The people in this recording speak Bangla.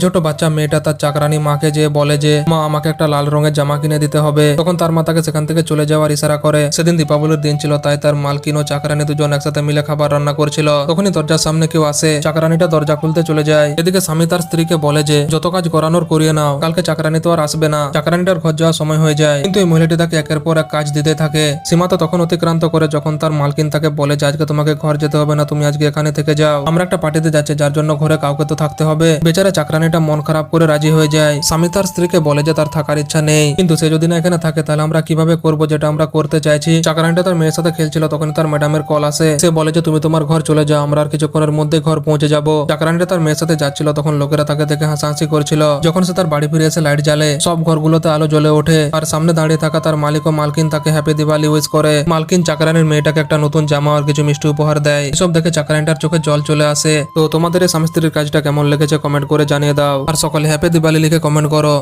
ছোট বাচ্চা মেয়েটা তার চাকরানি মাকে যে বলে যে, মা, আমাকে একটা লাল রঙের জামা কিনে দিতে হবে। তখন তার মা তাকে সেখান থেকে চলে যাওয়ার ইশারা করে। সেদিন দীপাবলির দিন ছিল, তাই তার মালকিন ও চাকরানি দুজন একসাথে মিলে খাবার রান্না করছিল। তখনই দরজার সামনে কেউ আসে। চাকরানিটা দরজা খুলতে চলে যায়। এদিকে স্বামী তার স্ত্রীকে বলে যে, যত কাজ করানোর করিয়ে নাও। কালকে চাকরানি তো আর আসবে না। চাকরানিটার ঘর যাওয়ার সময় হয়ে যায়। কিন্তু এই মহিলাটি তাকে একের পর এক কাজ দিতে থাকে। সীমা তো তখন অতিক্রান্ত করে যখন তার মালকিন তাকে বলে যে, আজকে তোমাকে ঘর যেতে হবে না, তুমি আজকে এখানে থেকে যাও। আমরা একটা পার্টিতে যাচ্ছি, যার জন্য ঘরে কাউকে তো থাকতে হবে। বেচারা চাকরানিটা মন খারাপ করে রাজি হয়ে যায়। স্বামী তার স্ত্রীকে বলে যে তার থাকার ইচ্ছা নেই। কিন্তু সে যদি না এখানে থাকে, তাহলে আমরা কীভাবে করব যেটা আমরা করতে চাইছি? চাকরানিটা তার মেয়ের সাথে খেলছিল তখন তার ম্যাডামের কল আসে। সে বলে যে, তুমি তোমার ঘর চলে যাও, আমরা আর কিছুক্ষণের মধ্যে ঘর পৌঁছে যাব। চাকরানিটা তার মেয়ের সাথে যাচ্ছিল, তখন লোকেরা তাকে দেখে হাসাহাসি করছিল। যখন সে তার বাড়ি ফিরে এসে লাইট জ্বালে, সব ঘরগুলোতে আলো জ্বলে ওঠে। আর সামনে দাঁড়িয়ে থাকা তার মালিক ও মালকিন তাকে হ্যাপি দিওয়ালি উইশ করে। মালকিন চাকরানির মেয়েটাকে একটা নতুন জামা আর কিছু মিষ্টি উপহার দেয়। এসব দেখে চাকরানিটার চোখে জল চলে আসে। তো তোমাদের এই স্বামী স্ত্রীর কাজটা কেমন লেগেছে কমেন্ট করে জানিয়ে দাও। আর সকলে হ্যাপি দিওয়ালি লিখে কমেন্ট করো।